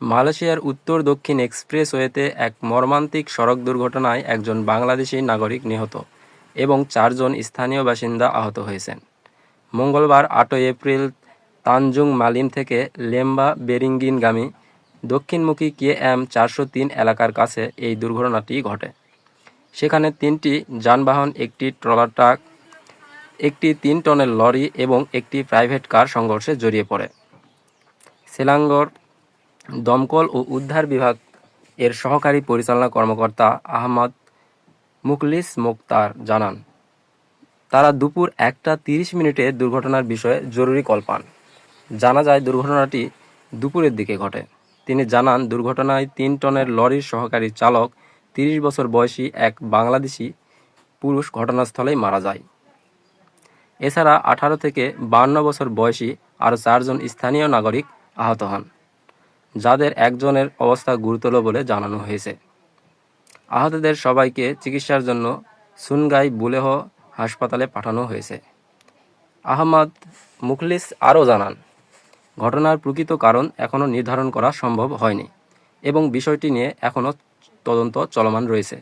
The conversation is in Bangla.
মালয়েশিয়ার উত্তর দক্ষিণ এক্সপ্রেসওয়েতে এক মর্মান্তিক সড়ক দুর্ঘটনায় একজন বাংলাদেশি নাগরিক নিহত এবং চারজন স্থানীয় বাসিন্দা আহত হয়েছেন। মঙ্গলবার আটই এপ্রিল তানজুং মালিম থেকে লেম্বা বেরিঙ্গিনগামী দক্ষিণমুখী কে এম চারশো তিন এলাকার কাছে এই দুর্ঘটনাটি ঘটে। সেখানে তিনটি যানবাহন, একটি ট্রলার ট্রাক, একটি তিন টনের লরি এবং একটি প্রাইভেট কার সংঘর্ষে জড়িয়ে পড়ে। সেলাঙ্গর দমকল ও উদ্ধার বিভাগ এর সহকারী পরিচালনা কর্মকর্তা আহমদ মুকলিস মোক্তার জানান, তারা দুপুর একটা তিরিশ মিনিটে দুর্ঘটনার বিষয়ে জরুরি কল পান। জানা যায় দুর্ঘটনাটি দুপুরের দিকে ঘটে। তিনি জানান, দুর্ঘটনায় তিন টনের লরির সহকারী চালক, তিরিশ বছর বয়সী এক বাংলাদেশি পুরুষ ঘটনাস্থলেই মারা যায়। এছাড়া আঠারো থেকে বান্ন বছর বয়সী আরও চারজন স্থানীয় নাগরিক আহত হন। যাদের একজনের অবস্থা গুরুতর বলে জানানো হয়েছে। আহতদের সবাইকে চিকিৎসার জন্য সুনগাই বুলেহ হাসপাতালে পাঠানো হয়েছে। আহমদ মুখলিস আরও জানান, ঘটনার প্রকৃত কারণ এখনও নির্ধারণ করা সম্ভব হয়নি এবং বিষয়টি নিয়ে এখনও তদন্ত চলমান রয়েছে।